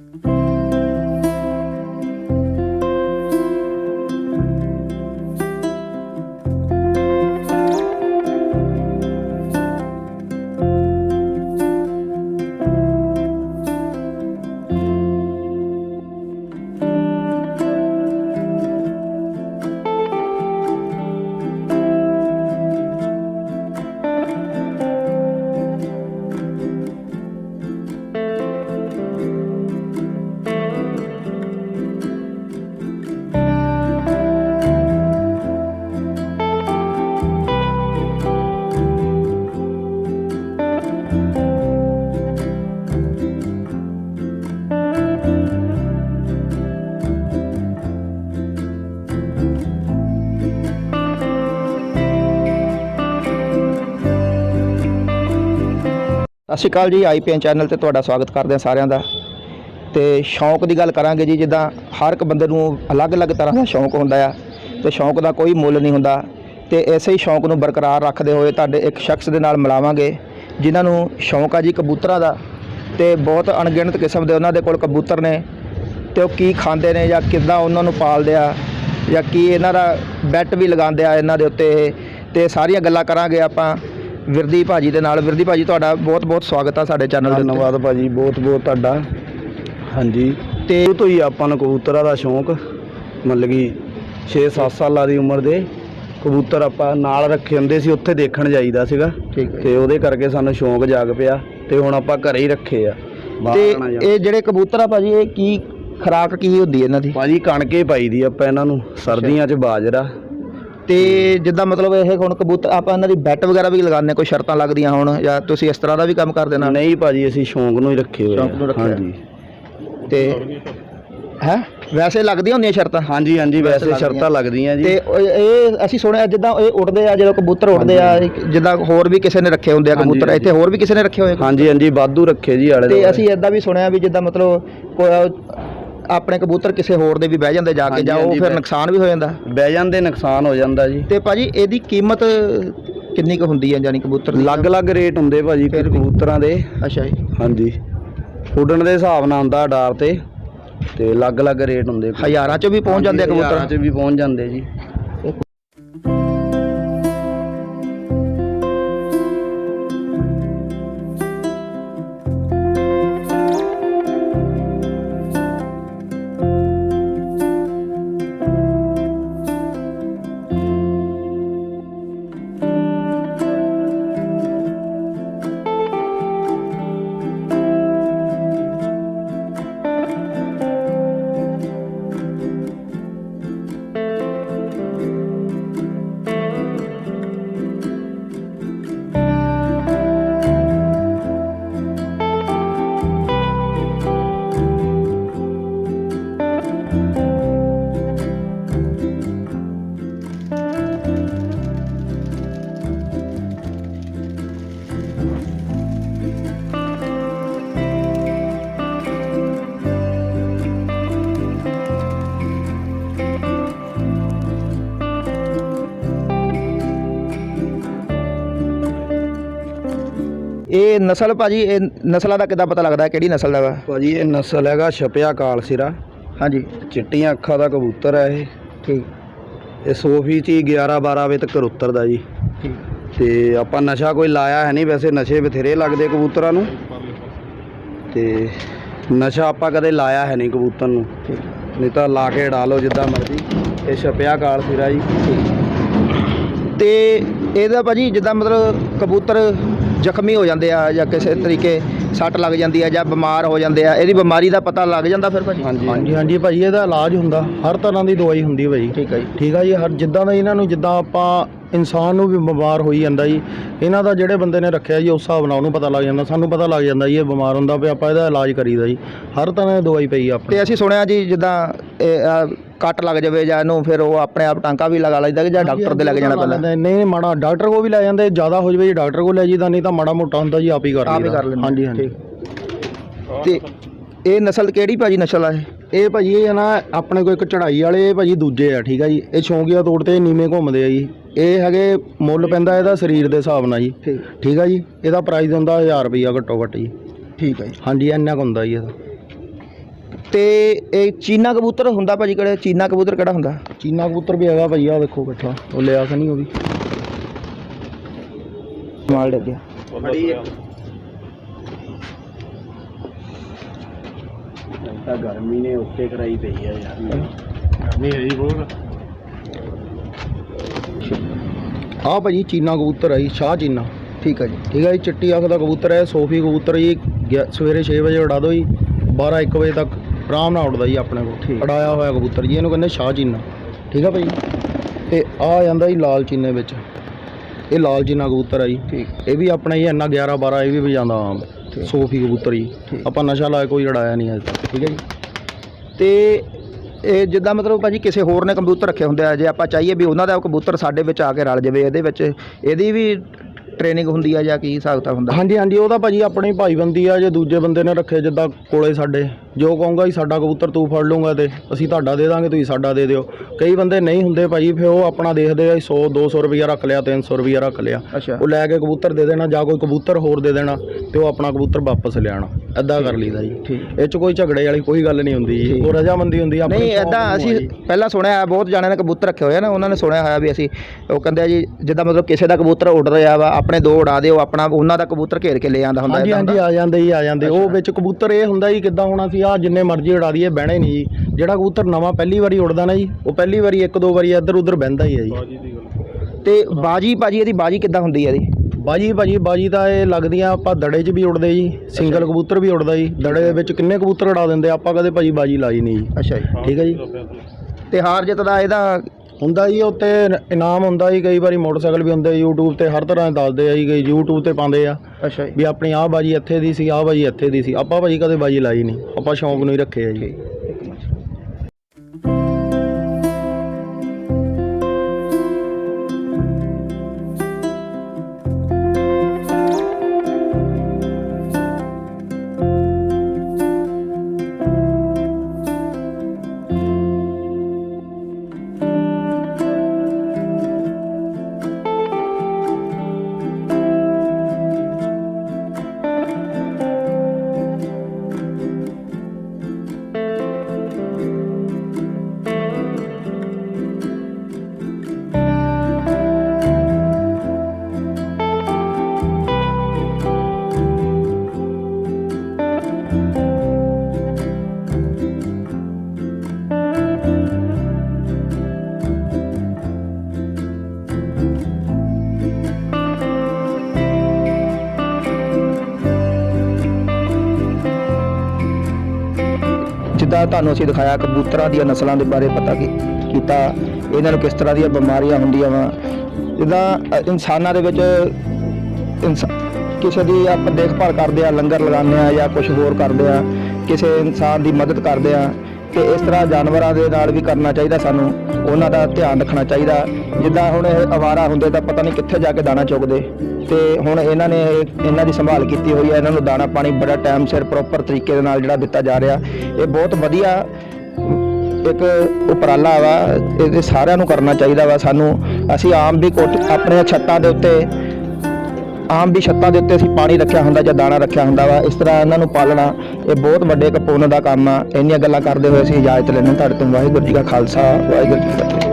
Bye. ਸਤਿ ਸ਼੍ਰੀ ਅਕਾਲ ਜੀ ਆਈਪੀਐਨ channel ਤੇ ਤੁਹਾਡਾ ਸਵਾਗਤ ਕਰਦੇ ਹਾਂ ਸਾਰਿਆਂ ਦਾ। ਤੇ ਸ਼ੌਂਕ ਦੀ ਗੱਲ ਕਰਾਂਗੇ ਜੀ, ਜਿੱਦਾਂ ਹਰ ਇੱਕ ਬੰਦੇ ਨੂੰ ਅਲੱਗ-ਅਲੱਗ ਤਰ੍ਹਾਂ ਦਾ ਸ਼ੌਂਕ ਹੁੰਦਾ ਆ, ਤੇ ਸ਼ੌਂਕ ਦਾ ਕੋਈ ਮੁੱਲ ਨਹੀਂ ਹੁੰਦਾ। ਤੇ ਐਸੇ ਹੀ ਸ਼ੌਂਕ ਨੂੰ ਬਰਕਰਾਰ ਰੱਖਦੇ ਹੋਏ ਤੁਹਾਡੇ ਇੱਕ ਸ਼ਖਸ ਦੇ ਨਾਲ ਮਿਲਾਵਾਂਗੇ, ਜਿਨ੍ਹਾਂ ਨੂੰ ਸ਼ੌਂਕ ਆ ਜੀ ਕਬੂਤਰਾਂ ਦਾ। ਤੇ ਬਹੁਤ ਅਣਗਿਣਤ ਕਿਸਮ ਦੇ ਉਹਨਾਂ ਦੇ ਕੋਲ ਕਬੂਤਰ ਨੇ, ਤੇ ਉਹ ਕੀ ਖਾਂਦੇ ਨੇ ਜਾਂ ਕਿੱਦਾਂ ਉਹਨਾਂ ਨੂੰ ਪਾਲਦੇ ਆ, ਜਾਂ ਕੀ ਇਹਨਾਂ ਦਾ ਬੈਟ ਵੀ ਲਗਾਉਂਦੇ ਆ ਇਹਨਾਂ ਦੇ ਉੱਤੇ ਇਹ। ਤੇ ਸਾਰੀਆਂ ਗੱਲਾਂ ਕਰਾਂਗੇ ਆਪਾਂ। ਵਿਰਦੀ ਭਾਜੀ ਦੇ ਨਾਲ। ਵਿਰਦੀ ਭਾਜੀ ਤੁਹਾਡਾ ਬਹੁਤ ਬਹੁਤ ਸਵਾਗਤ ਆ ਸਾਡੇ ਚੈਨਲ ਦੇ ਉੱਤੇ। ਧੰਨਵਾਦ ਭਾਜੀ ਬਹੁਤ ਬਹੁਤ ਤੁਹਾਡਾ। ਹਾਂਜੀ। ਤੇ ਸ਼ੁਰੂ ਤੋਂ ਹੀ ਆਪਾਂ ਨੂੰ ਕਬੂਤਰਾਂ ਦਾ ਸ਼ੌਂਕ ਮਤਲਬ ਕਿ 6-7 ਸਾਲਾਂ ਦੀ ਉਮਰ ਦੇ ਕਬੂਤਰ ਆਪਾਂ ਨਾਲ ਰੱਖੇ ਹੁੰਦੇ ਸੀ ਉੱਥੇ ਦੇਖਣ ਜਾਈਦਾ ਸੀਗਾ। ਠੀਕ ਹੈ। ਤੇ ਉਹਦੇ ਕਰਕੇ ਸਾਨੂੰ ਸ਼ੌਂਕ ਜਾਗ ਪਿਆ ਤੇ ਹੁਣ ਆਪਾਂ ਘਰੇ ਹੀ ਰੱਖੇ ਆ। ਬਾਹਰ ਤੇ ਨਾ। ਇਹ ਜਿਹੜੇ ਕਬੂਤਰ ਆ ਭਾਜੀ ਇਹ ਕੀ ਖਰਾਕ ਕੀ ਹੁੰਦੀ ਹੈ ਇਹਨਾਂ ਦੀ? ਭਾਜੀ ਕਣਕੇ ਪਾਈ ਦੀ ਆਪਾਂ ਇਹਨਾਂ ਨੂੰ। ਸਰਦੀਆਂ 'ਚ ਬਾਜਰਾ ਤੇ ਜਿੱਦਾਂ ਮਤਲਬ ਇਹ ਹੁਣ ਕਬੂਤਰ ਆਪਾਂ ਇਹਨਾਂ ਦੀ ਬੈਟ ਵਗੈਰਾ ਵੀ ਲਗਾਉਂਦੇ ਕੋਈ ਸ਼ਰਤਾਂ ਲੱਗਦੀਆਂ ਹੋਣ ਜਾਂ ਤੁਸੀਂ ਇਸ ਤਰ੍ਹਾਂ ਦਾ ਵੀ ਕੰਮ ਕਰਦੇ ਨਾਲ ਨਹੀਂ ਭਾਜੀ ਅਸੀਂ ਸ਼ੌਂਕ ਨੂੰ ਹੀ ਰੱਖੇ ਹੋਏ ਸ਼ੌਂਕ ਨੂੰ ਆ। ਰੱਖਿਆ। ਹਾਂਜੀ। ਤੇ ਹੈ? ਵੈਸੇ ਲੱਗਦੀਆਂ ਹੁੰਦੀਆਂ ਸ਼ਰਤਾਂ? ਹਾਂਜੀ ਹਾਂਜੀ ਵੈਸੇ ਵੈਸੇ ਸ਼ਰਤਾਂ ਲੱਗਦੀਆਂ ਜੀ। ਤੇ ਉਹ- ਇਹ ਅਸੀਂ ਸੁਣਿਆ ਜਿੱਦਾਂ ਇਹ ਉੱਡਦੇ ਆ ਜਦੋਂ ਕਬੂਤਰ ਉੱਡਦੇ ਆ ਇੱਕ ਜਿੱਦਾਂ ਹੋਰ ਵੀ ਕਿਸੇ ਨੇ ਰੱਖੇ ਹੁੰਦੇ ਆ ਹਾਂਜੀ, ਕਬੂਤਰ ਹਾਂਜੀ। ਇੱਥੇ ਹੋਰ ਵੀ ਕਿਸੇ ਨੇ ਰੱਖੇ ਹੋਏ ਹਾਂਜੀ ਹਾਂਜੀ ਵਾਧੂ ਰੱਖੇ ਜੀ ਆਲੇ ਤੇ ਦੁਆਲੇ। ਅਸੀਂ ਇਦਾਂ ਵੀ ਸੁਣਿਆ ਵੀ ਜਿੱਦਾਂ ਮਤਲਬ ਕੋਈ ਆਪਣੇ ਕਬੂਤਰ ਕਿਸੇ ਹੋਰ ਦੇ ਵੀ ਬਹਿ ਜਾਂਦੇ ਜਾ ਕੇ ਜਾਂ ਉਹ ਫਿਰ ਨੁਕਸਾਨ ਵੀ ਹੋ ਜਾਂਦਾ? ਬਹਿ ਜਾਂਦੇ ਨੁਕਸਾਨ ਹੋ ਜਾਂਦਾ ਜੀ। ਤੇ ਭਾਜੀ ਇਹਦੀ ਕੀਮਤ ਕਿੰਨੀ ਕੁ ਹੁੰਦੀ ਹੈ ਜਾਨੀ ਕਬੂਤਰ ਦੀ? ਅਲੱਗ-ਅਲੱਗ ਰੇਟ ਹੁੰਦੇ ਭਾਜੀ ਫਿਰ। ਕਬੂਤਰਾਂ ਦੇ। ਅੱਛਾ ਜੀ। ਹਾਂਜੀ। ਉੱਡਣ ਦੇ ਹਿਸਾਬ ਨਾਲ ਹੁੰਦਾ ਡਾਰ ਤੇ। ਤੇ ਅਲੱਗ-ਅਲੱਗ ਰੇਟ ਹੁੰਦੇ। ਹਜ਼ਾਰਾਂ ਚ ਵੀ ਪਹੁੰਚ ਜਾਂਦੇ ਕਬੂਤਰ? ਚ ਵੀ ਪਹੁੰਚ ਜਾਂਦੇ ਜੀ। ਇਹ ਨਸਲ ਭਾਜੀ ਇਹ ਨਸਲਾਂ ਦਾ ਕਿੱਦਾਂ ਪਤਾ ਲੱਗਦਾ ਹੈ ਕਿਹੜੀ ਨਸਲ ਦਾ ਵਾ? ਭਾਜੀ ਇਹ ਨਸਲ ਹੈਗਾ ਛਪਿਆ ਕਾਲ ਸਿਰਾ। ਹਾਂਜੀ। ਚਿੱਟੀਆਂ ਅੱਖਾਂ ਦਾ ਕਬੂਤਰ ਹੈ ਇਹ। ਠੀਕ। ਇਹ ਸੋਫੀ ਚ ਹੀ 11 12 ਵਜੇ ਤੱਕ ਉਤਰਦਾ ਜੀ। ਠੀਕ। ਤੇ ਆਪਾਂ ਨਸ਼ਾ ਕੋਈ ਲਾਇਆ ਹੈ ਨਹੀਂ ਵੈਸੇ ਨਸ਼ੇ ਬਥੇਰੇ ਲੱਗਦੇ ਕਬੂਤਰਾਂ ਨੂੰ। ਤੇ ਨਸ਼ਾ ਆਪਾਂ ਕਦੇ ਲਾਇਆ ਹੈ ਨਹੀਂ ਕਬੂਤਰ ਨੂੰ। ਨਹੀਂ ਤਾਂ ਲਾ ਕੇ ਡਾ ਲਓ ਜਿੱਦਾਂ ਮਰਜ਼ੀ। ਇਹ ਛਪਿਆ ਕਾਲ ਸਿਰਾ ਜੀ। ਤੇ ਇਹਦਾ ਭਾਜੀ ਜਿੱਦਾਂ ਮਤਲਬ ਕਬੂਤਰ ਜ਼ਖਮੀ ਹੋ ਜਾਂਦੇ ਆ ਜਾਂ ਕਿਸੇ ਤਰੀਕੇ ਸੱਟ ਲੱਗ ਜਾਂਦੀ ਆ ਜਾਂ ਬਿਮਾਰ ਹੋ ਜਾਂਦੇ ਆ ਇਹਦੀ ਬਿਮਾਰੀ ਦਾ ਪਤਾ ਲੱਗ ਜਾਂਦਾ ਫਿਰ ਭਾਜੀ? ਹਾਂਜੀ ਹਾਂਜੀ। ਹਾਂਜੀ ਭਾਜੀ ਇਹਦਾ ਇਲਾਜ ਹੁੰਦਾ ਹਰ ਤਰ੍ਹਾਂ ਦੀ ਦਵਾਈ ਹੁੰਦੀ ਹੈ ਭਾਜੀ। ਠੀਕ ਹੈ ਜੀ। ਠੀਕ ਆ ਜੀ ਹਰ ਜਿੱਦਾਂ ਦਾ ਇਹਨਾਂ ਨੂੰ ਜਿੱਦਾਂ ਆਪਾਂ ਇਨਸਾਨ ਨੂੰ ਵੀ ਬਿਮਾਰ ਹੋਈ ਜਾਂਦਾ ਜੀ ਇਹਨਾਂ ਦਾ ਜਿਹੜੇ ਬੰਦੇ ਨੇ ਰੱਖਿਆ ਜੀ ਉਸ ਹਿਸਾਬ ਨਾਲ ਉਹਨੂੰ ਪਤਾ ਲੱਗ ਜਾਂਦਾ ਸਾਨੂੰ ਪਤਾ ਲੱਗ ਜਾਂਦਾ ਜੀ ਇਹ ਬਿਮਾਰ ਹੁੰਦਾ ਵੀ ਆਪਾਂ ਇਹਦਾ ਇਲਾਜ ਕਰੀਦਾ ਜੀ। ਹਰ ਤਰ੍ਹਾਂ ਦੀ ਦਵਾਈ ਪਈ ਆ ਆਪਣੇ। ਤੇ ਅਸੀਂ ਸੁਣਿਆ ਜੀ ਜਿੱਦਾਂ ਇਹ ਕੱਟ ਲੱਗ ਜਾਵੇ ਜਾਂ ਇਹਨੂੰ ਫਿਰ ਉਹ ਆਪਣੇ ਆਪ ਟਾਂਕਾ ਵੀ ਲਗਾ ਲੈਂਦਾ ਕਿ ਜਾਂ ਡਾਕਟਰ ਦੇ ਲੱਗ ਜਾਣਾ ਪੈਂਦਾ ਨਹੀਂ ਨਹੀਂ ਮਾੜਾ ਡਾਕਟਰ ਕੋ ਵੀ ਲੈ ਜਾਂਦੇ ਜ਼ਿਆਦਾ ਹੋ ਜਵੇ ਜੀ ਡਾਕਟਰ ਕੋ ਲੈ ਜੀਦਾ ਨਹੀਂ ਤਾਂ ਮਾੜਾ ਮੋਟਾ ਹੁੰਦਾ ਜੀ ਆਪ ਹੀ ਕਰ ਆਪ ਹੀ। ਕਰ ਲੈਂਦੇ। ਹਾਂਜੀ ਹਾਂਜੀ। ਤੇ ਇਹ ਨਸਲ ਕਿਹੜੀ ਭਾਜੀ ਨਸਲ ਆ ਇਹ? ਇਹ ਭਾਜੀ ਇਹ ਨਾ ਆਪਣੇ ਕੋਲ ਇੱਕ ਚੜਾਈ ਵਾਲੇ ਇਹ ਭਾਜੀ ਦੂਜੇ ਆ ਠੀਕ ਆ ਜੀ। ਇਹ ਸ਼ੌਂਕੀਆ ਤੌਰ ਤੇ ਨੀਵੇਂ ਘੁੰਮਦੇ ਆ ਜੀ। ਇਹ ਹੈਗੇ ਮੁੱਲ ਪੈਂਦਾ ਇਹਦਾ ਸਰੀਰ ਦੇ ਹਿਸਾਬ ਨਾਲ ਜੀ। ਠੀਕ। ਆ ਜੀ? ਇਹਦਾ ਪ੍ਰਾਈਸ ਹੁੰਦਾ 1000 ਰੁਪਈਆ ਘੱਟੋ ਘੱਟ ਜੀ। ਠੀਕ ਹੈ ਜੀ। ਹਾਂਜੀ ਇੰਨਾ ਕੁ ਹੁੰਦਾ ਜੀ ਇਹਦਾ। ਤੇ ਇਹ ਚੀਨਾ ਕਬੂਤਰ ਹੁੰਦਾ ਭਾਜੀ ਕਿਹੜਾ? ਚੀਨਾ ਕਬੂਤਰ ਕਿਹੜਾ ਹੁੰਦਾ? ਚੀਨਾ ਕਬੂਤਰ ਵੀ ਹੈਗਾ ਭਈਆ ਵੇਖੋ ਬੈਠਾ। ਉਹ ਲਿਆ ਕਿ ਨਹੀਂ ਉਹ ਵੀ। ਮਾਲ ਡਿੱਗ ਗਿਆ। ਤਾਂ ਗਰਮੀ ਨੇ ਉੱਤੇ ਕਰਾਈ ਪਈ ਆ ਯਾਰ। ਆ ਭਾਜੀ ਚੀਨਾ ਕਬੂਤਰ ਆ ਜੀ ਸ਼ਾਹ ਚੀਨਾ। ਠੀਕ ਹੈ ਜੀ। ਠੀਕ ਹੈ ਜੀ ਚਿੱਟੀ ਅੱਖ ਦਾ ਕਬੂਤਰ ਹੈ ਸੋਫੀ ਕਬੂਤਰ ਜੀ। ਗਿਆ- ਸਵੇਰੇ 6 ਵਜੇ ਉਡਾ ਦਿਓ ਜੀ। 12 1 ਵਜੇ ਤੱਕ ਆਰਾਮ ਨਾਲ ਉੱਡਦਾ ਜੀ ਆਪਣੇ ਕੋਲ ਠੀਕ। ਉਡਾਇਆ ਹੋਇਆ ਕਬੂਤਰ ਜੀ ਇਹਨੂੰ ਕਹਿੰਦੇ ਸ਼ਾਹ ਚੀਨਾ। ਠੀਕ ਆ ਭਾਈ? ਤੇ ਆ ਜਾਂਦਾ ਜੀ ਲਾਲ ਚੀਨੇ ਵਿੱਚ। ਇਹ ਲਾਲ ਚੀਨਾ ਕਬੂਤਰ ਆ ਜੀ। ਠੀਕ। ਇਹ ਵੀ ਆਪਣਾ ਹੀ ਇੰਨਾ 11 12 ਇਹ ਵੀ ਵਜਾਉਂਦਾ ਆਮ। ਸੋਫੀ ਕਬੂਤਰ ਜੀ। ਆਪਾਂ ਨਸ਼ਾ ਲਾ ਕੇ ਕੋਈ ਉਡਾਇਆ ਨਹੀਂ ਅੱਜ ਠੀਕ ਹੈ ਜੀ। ਤੇ ਇਹ ਜਿੱਦਾਂ ਮਤਲਬ ਭਾਜੀ ਕਿਸੇ ਹੋਰ ਨੇ ਕਬੂਤਰ ਰੱਖੇ ਹੁੰਦੇ ਆ ਜੇ ਆਪਾਂ ਚਾਹੀਏ ਵੀ ਉਹਨਾਂ ਦਾ ਕਬੂਤਰ ਸਾਡੇ ਵਿੱਚ ਆ ਕੇ ਰਲ ਜਾਵੇ ਇਹਦੇ ਵਿੱਚ ਇਹਦੀ ਵੀ ਟ੍ਰੇਨਿੰਗ ਹੁੰਦੀ ਆ ਜਾਂ ਕੀ ਹਿਸਾਬ ਹੁੰਦਾ? ਹਾਂਜੀ ਹਾਂਜੀ ਉਹਦਾ ਭਾਜੀ ਆਪਣੀ ਭਾਈਬੰਦੀ ਆ ਜੇ ਦੂਜੇ ਬੰਦੇ ਨੇ ਰੱਖੇ ਜਿੱਦਾਂ ਕੋਲੇ ਸਾਡੇ। ਜੋ ਕਹੂੰਗਾ ਜੀ ਸਾਡਾ ਕਬੂਤਰ ਤੂੰ ਫੜ ਲਊਗਾ ਤੇ ਅਸੀਂ ਤੁਹਾਡਾ ਦੇ ਦਾਂਗੇ ਤੁਸੀਂ ਸਾਡਾ ਦੇ ਦਿਓ ਕਈ ਬੰਦੇ ਨਹੀਂ ਹੁੰਦੇ ਭਾਜੀ ਫਿਰ ਉਹ ਆਪਣਾ ਦੇਖਦੇ ਆ 100 200 ਰੁਪਈਆ ਰੱਖ ਲਿਆ 300 ਰੁਪਈਆ ਰੱਖ ਲਿਆ ਉਹ ਲੈ ਕੇ ਕਬੂਤਰ ਦੇ ਦੇਣਾ ਜਾਂ ਕੋਈ ਕਬੂਤਰ ਹੋਰ ਦੇ ਦੇਣਾ ਤੇ ਉਹ ਆਪਣਾ ਕਬੂਤਰ ਵਾਪਸ ਲਿਆਣਾ ਐਦਾਂ ਕਰ ਲਈਦਾ ਜੀ ਇਹ ਚ ਕੋਈ ਝਗੜੇ ਵਾਲੀ ਕੋਈ ਗੱਲ ਨਹੀਂ ਹੁੰਦੀ ਜੀ। ਉਹ ਰਜਾਮੰਦੀ ਹੁੰਦੀ ਆਪਣੀ ਨਹੀਂ ਐਦਾਂ ਅਸੀਂ। ਪਹਿਲਾਂ ਸੁਣਿਆ ਹੈ ਬਹੁਤ ਜਾਣਿਆਂ ਨੇ ਕਬੂਤਰ ਰੱਖੇ ਹੋਏ ਆ ਨਾ ਉਹਨਾਂ ਨੇ ਸੁਣਿਆ ਹੋਇਆ ਵੀ ਅਸੀਂ ਉਹ ਕਹਿੰਦੇ ਆ ਜੀ ਜਿੱਦਾਂ ਮਤਲਬ ਕਿਸੇ ਦਾ ਕਬੂਤਰ ਉੱਡ ਰਿਹਾ ਵਾ ਆਪਣੇ ਦੋ ਉਡਾ ਦਿਓ ਆਪਣਾ ਉਹਨਾਂ ਦਾ ਕਬੂਤਰ ਘੇਰ ਕੇ ਲੈ ਆਂਦਾ ਹੁੰਦਾ ਹਾਂਜੀ ਹਾਂਜੀ? ਆ ਜਾਂਦੇ ਜੀ ਆ ਜਾਂਦੇ ਉਹ। ਵਿੱਚ ਕਬੂਤਰ ਇਹ ਹੁੰਦਾ ਜੀ ਕਿੱਦਾਂ ਹੋਣਾ ਸੀ ਆ ਜਿੰਨੇ ਮਰਜ਼ੀ ਉਡਾ ਦਈਏ ਬਹਿਣੇ ਨਹੀਂ ਜੀ। ਜਿਹੜਾ ਕਬੂਤਰ ਨਵਾਂ ਪਹਿਲੀ ਵਾਰੀ ਉੜਦਾ ਨਾ ਜੀ ਉਹ ਪਹਿਲੀ ਵਾਰੀ ਇੱਕ ਦੋ ਵਾਰੀ ਇੱਧਰ ਉੱਧਰ ਬਹਿੰਦਾ ਹੀ ਹੈ ਜੀ। ਤੇ ਬਾਜੀ ਭਾਜੀ ਇਹਦੀ ਬਾਜੀ ਕਿੱਦਾਂ ਹੁੰਦੀ ਹੈ ਇਹਦੀ? ਬਾਜੀ ਭਾਜੀ ਬਾਜੀ ਤਾਂ ਇਹ ਲੱਗਦੀਆਂ ਆਪਾਂ ਦੜੇ 'ਚ ਵੀ ਉੜਦੇ ਜੀ ਸਿੰਗਲ ਕਬੂਤਰ ਵੀ ਉੜਦਾ ਜੀ। ਦੜੇ ਦੇ ਵਿੱਚ ਕਿੰਨੇ ਕਬੂਤਰ ਉਡਾ ਦਿੰਦੇ ਆਪਾਂ ਕਦੇ ਭਾਜੀ ਬਾਜੀ ਲਾਈ ਨਹੀਂ ਜੀ। ਅੱਛਾ ਜੀ। ਠੀਕ ਹੈ ਜੀ ਤੇ ਹਾਰ ਜਿੱਤ ਦਾ ਇਹਦਾ ਹੁੰਦਾ ਜੀ ਉੱਤੇ ਇਨਾਮ ਹੁੰਦਾ ਜੀ ਕਈ ਵਾਰੀ ਮੋਟਰਸਾਈਕਲ ਵੀ ਹੁੰਦੇ YouTube ਤੇ ਹਰ ਤਰ੍ਹਾਂ ਦੇ ਦੱਸਦੇ ਆ ਜੀ ਕਈ YouTube ਤੇ ਪਾਉਂਦੇ ਆ। ਅੱਛਾ ਜੀ। ਵੀ ਆਪਣੀ ਆਹ ਬਾਜੀ ਇੱਥੇ ਦੀ ਸੀ ਆਹ ਬਾਜੀ ਇੱਥੇ ਦੀ ਸੀ। ਆਪਾਂ ਭਾਜੀ ਕਦੇ ਬਾਜੀ ਲਾਈ ਨਹੀਂ ਆਪਾਂ ਸ਼ੌਂਕ ਨੂੰ ਹੀ ਰੱਖੇ ਆ ਜੀ। ਜਿੱਦਾਂ ਤੁਹਾਨੂੰ ਅਸੀਂ ਦਿਖਾਇਆ ਕਬੂਤਰਾਂ ਦੀਆਂ ਨਸਲਾਂ ਦੇ ਬਾਰੇ ਪਤਾ ਕੀ, ਕੀਤਾ, ਇਹਨਾਂ ਨੂੰ ਕਿਸ ਤਰ੍ਹਾਂ ਦੀਆਂ ਬਿਮਾਰੀਆਂ ਹੁੰਦੀਆਂ ਵਾ। ਜਿੱਦਾਂ ਇਨਸਾਨਾਂ ਦੇ ਵਿੱਚ ਇਨਸਾ, ਕਿਸੇ ਦੀ ਆਪਾਂ ਦੇਖਭਾਲ ਕਰਦੇ ਆ, ਲੰਗਰ ਲਗਾਉਂਦੇ ਆ ਜਾਂ ਕੁਝ ਹੋਰ ਕਰਦੇ ਆ, ਕਿਸੇ ਇਨਸਾਨ ਦੀ ਮਦਦ ਕਰਦੇ ਆ ਤੇ ਇਸ ਤਰ੍ਹਾਂ ਜਾਨਵਰਾਂ ਦੇ ਨਾਲ ਵੀ ਕਰਨਾ ਚਾਹੀਦਾ ਸਾਨੂੰ, ਉਹਨਾਂ ਦਾ ਧਿਆਨ ਰੱਖਣਾ ਚਾਹੀਦਾ। ਜਿੱਦਾਂ ਹੁਣ ਇਹ ਅਵਾਰਾ ਹੁੰਦੇ ਤਾਂ ਪਤਾ ਨਹੀਂ ਕਿੱਥੇ ਜਾ ਕੇ ਦਾਣਾ ਚੁਗਦੇ। ਤੇ ਹੁਣ ਇਹਨਾਂ ਨੇ ਇਹਨਾਂ ਦੀ ਸੰਭਾਲ ਕੀਤੀ ਹੋਈ ਹੈ, ਇਹਨਾਂ ਨੂੰ ਦਾਣਾ ਪਾਣੀ ਬੜਾ ਟਾਈਮ ਸਿਰ ਪ੍ਰੋਪਰ ਤਰੀਕੇ ਦੇ ਨਾਲ ਜਿਹੜਾ ਦਿੱਤਾ ਜਾ ਰਿਹਾ। ਇਹ ਬਹੁਤ ਵਧੀਆ ਇੱਕ ਉਪਰਾਲਾ ਵਾ ਇਹ ਸਾਰਿਆਂ ਨੂੰ ਕਰਨਾ ਚਾਹੀਦਾ ਵਾ ਸਾਨੂੰ। ਅਸੀਂ ਆਮ ਵੀ ਕੋਠ ਆਪਣੇ ਛੱਤਾਂ ਦੇ ਉੱਤੇ ਆਮ ਦੀ ਛੱਤਾਂ ਦੇ ਉੱਤੇ ਅਸੀਂ ਪਾਣੀ ਰੱਖਿਆ ਹੁੰਦਾ ਜਾਂ ਦਾਣਾ ਰੱਖਿਆ ਹੁੰਦਾ ਵਾ, ਇਸ ਤਰ੍ਹਾਂ ਇਹਨਾਂ ਨੂੰ ਪਾਲਣਾ ਇਹ ਬਹੁਤ ਵੱਡੇ ਇੱਕ ਦਾ ਕੰਮ ਆ। ਇੰਨੀਆਂ ਗੱਲਾਂ ਕਰਦੇ ਹੋਏ ਅਸੀਂ ਇਜਾਜ਼ਤ ਲੈਣੇ ਤੁਹਾਡੇ ਤੋਂ ਵਾਹਿਗੁਰੂ ਜੀ ਕਾ ਖਾਲਸਾ, ਵਾਹਿਗੁਰੂ ਜੀ ਕੀ ਫਤਿਹ।